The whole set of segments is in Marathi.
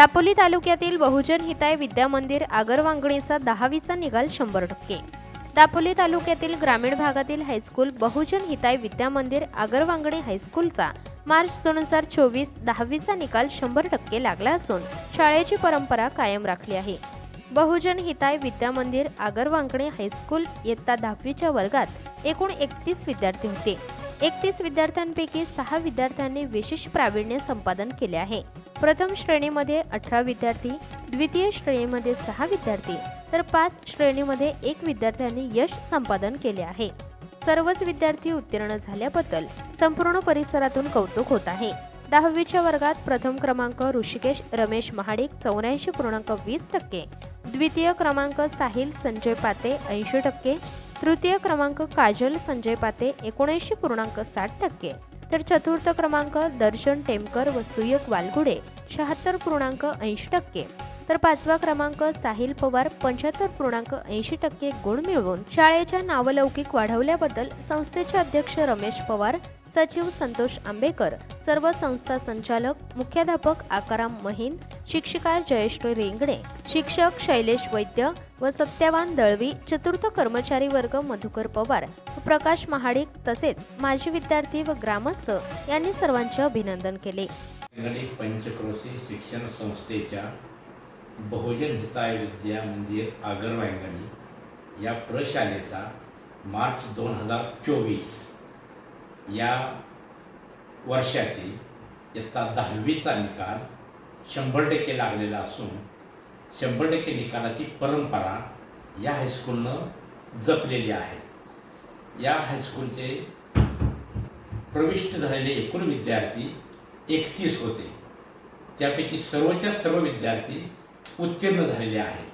दापोली तालुक्यातील बहुजन हिताय विद्या मंदिर आगरवांगणीचा दहावीचा निकाल शंभर टक्के. दापोली तालुक्यातील ग्रामीण भागातील हायस्कूल बहुजन हिताय विद्या मंदिर आगरवांगणी हायस्कूलचा मार्च दोन हजार चोवीस दहावीचा निकाल शंभर टक्के लागला असून शाळेची परंपरा कायम राखली आहे. बहुजन हिताय विद्या मंदिर आगरवांगणे हायस्कूल इयत्ता दहावीच्या वर्गात एकूण एकतीस विद्यार्थी होते. एकतीस विद्यार्थ्यांपैकी सहा विद्यार्थ्यांनी विशेष प्रावीण्य संपादन केले आहे. प्रथम श्रेणीमध्ये अठरा विद्यार्थी द्वितीय श्रेणीमध्ये सहा विद्यार्थी तर पाच श्रेणीमध्ये एक विद्यार्थ्यांनी यश संपादन केले आहे. सर्वच विद्यार्थी उत्तीर्ण झाल्याबद्दल संपूर्ण परिसरातून कौतुक होत आहे. दहावीच्या वर्गात प्रथम क्रमांक ऋषिकेश रमेश महाडिक चौऱ्याऐंशी पूर्णांक वीस टक्के द्वितीय क्रमांक साहिल संजय पाते ऐंशी टक्के तृतीय क्रमांक काजल संजय पाते एकोणऐंशी पूर्णांक साठ टक्के. तर चतुर्थ क्रमांक दर्शन टेमकर व सुयक वालगुडे शहात्तर पूर्णांक ऐंशी टक्के. तर पाचवा क्रमांक साहिल पवार पंच्याहत्तर पूर्णांक ऐंशी टक्के गुण मिळवून शाळेच्या नावलौकिक वाढवल्याबद्दल संस्थेचे अध्यक्ष रमेश पवार सचिव संतोष आंबेकर सर्व संस्था संचालक मुख्याध्यापक आकाराम महिन शिक्षिका जयश्री रेंगणे शिक्षक शैलेश वैद्य व सत्यवान दळवी चतुर्थ कर्मचारी वर्ग मधुकर पवार प्रकाश महाडिक तसेच माजी विद्यार्थी व ग्रामस्थ यांनी सर्वांचे अभिनंदन केले. पंचक्रोशी शिक्षण संस्थेच्या बहुजन हिताय विद्या मंदिर आगरवायंगणी या प्रशालेचा मार्च दोन हजार चोवीस या वर्षातील इयत्ता दहावीचा निकाल शंभर टक्के लागलेला असून शंभर टक्के निकालाची परंपरा या हायस्कूलनं जपलेली आहे. या हायस्कूलचे प्रविष्ट झालेले एकूण विद्यार्थी एकतीस होते. त्यापैकी सर्वच्या सर्व विद्यार्थी उत्तीर्ण झालेले आहेत.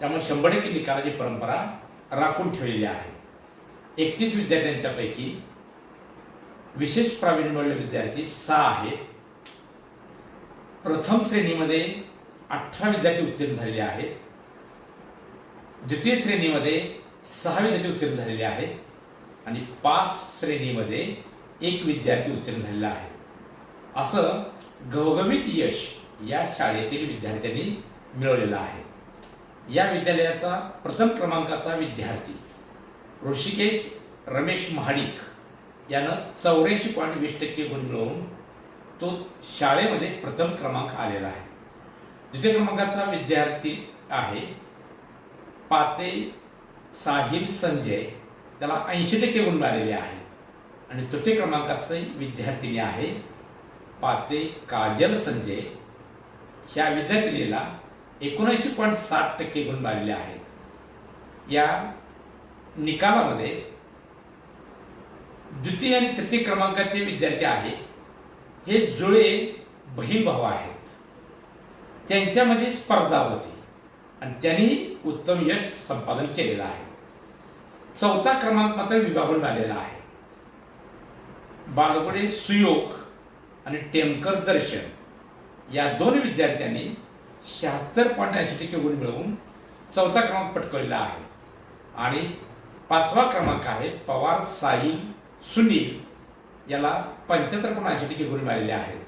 त्यामुळे शंभर टक्के निकालाची परंपरा राखून ठेवलेली आहे. एकतीस विद्यार्थ्यांच्यापैकी विशेष प्रावीण्य मिळवलेले विद्यार्थी सहा आहेत. प्रथम श्रेणीमध्ये अठरा विद्यार्थी उत्तीर्ण झालेले आहेत. द्वितीय श्रेणीमध्ये सहा विद्यार्थी उत्तीर्ण झालेले आहेत. आणि पाच श्रेणीमध्ये एक विद्यार्थी उत्तीर्ण झालेला आहे. असं घवघवीत यश या शाळेतील विद्यार्थ्यांनी मिळवलेला आहे. या विद्यालयाचा प्रथम क्रमांकाचा विद्यार्थी ऋषिकेश रमेश महाडिक यानं चौऱ्याऐंशी पॉईंट वीस टक्के गुण मिळवून तो शाळेमध्ये प्रथम क्रमांक आलेला आहे. द्वितीय क्रमांकाचा विद्यार्थी आहे पाते साहिल संजय. त्याला ऐंशी टक्के गुण मिळालेले आहेत. आणि तृतीय क्रमांकाचे विद्यार्थिनी आहे पाते काजल संजय. ह्या विद्यार्थिनीला एकोणऐंशी पॉईंट साठ टक्के गुण मिळालेले आहेत. या निकालामध्ये द्वितीय आणि तृतीय क्रमांकाचे विद्यार्थी आहेत. हे जुळे बहीण भाऊ आहेत. त्यांच्यामध्ये स्पर्धा होती आणि त्यांनी उत्तम यश संपादन केलेलं आहे. चौथा क्रमांक मात्र विभागून आलेला आहे. बालगुडे सुयोग आणि टेमकर दर्शन या दोन विद्यार्थ्यांनी शहात्तर पॉईंट ऐंशी टक्के गुण मिळवून चौथा क्रमांक पटकवलेला आहे. आणि पाचवा क्रमांक आहे पवार साई सुनील. याला पंच्याहत्तर पॉईंट ऐंशी टक्के गुण मिळालेले आहेत.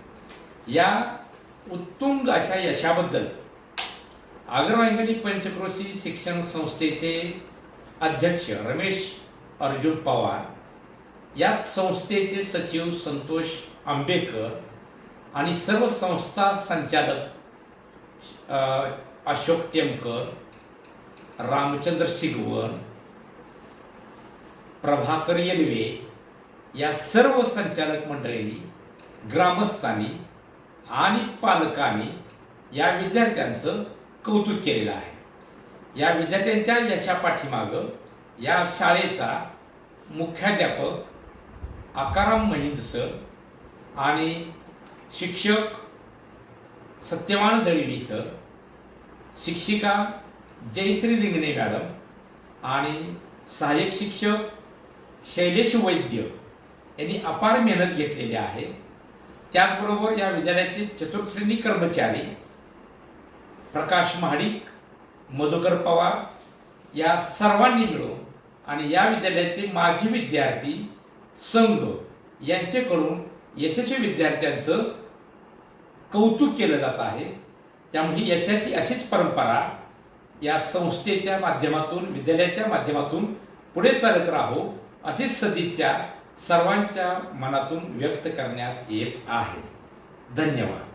या उत्तुंग अशा यशाबद्दल आगरवांगणी पंचक्रोशी शिक्षण संस्थेचे अध्यक्ष रमेश अर्जुन पवार या संस्थेचे सचिव संतोष आंबेकर आणि सर्व संस्था संचालक अशोक टेमकर रामचंद्र शिगवण प्रभाकर येलवे या सर्व संचालक मंडळींनी ग्रामस्थांनी आणि पालकांनी या विद्यार्थ्यांचं कौतुक केलेलं आहे. या विद्यार्थ्यांच्या यशापाठीमागं या शाळेचा मुख्याध्यापक आकाराम महिंद सर आणि शिक्षक सत्यवान दळवी सर शिक्षिका जयश्री रिंगणे मॅडम आणि सहाय्यक शिक्षक शैलेश वैद्य यांनी अपार मेहनत घेतलेली आहे. त्याचबरोबर या विद्यालयाचे चतुर्श्रेणी कर्मचारी प्रकाश महाडिक मधुकर पवार या सर्वांनी मिळून आणि या विद्यालयाचे माजी विद्यार्थी संघ यांचेकडून यशस्वी विद्यार्थ्यांचं कौतुक केलं जात आहे. त्यामुळे ही यशाची अशीच परंपरा या संस्थेच्या माध्यमातून विद्यालयाच्या माध्यमातून पुढे चालत राहो अशीच सदिच्छा सर्वांच्या मनातून व्यक्त करण्यात येत आहे. धन्यवाद.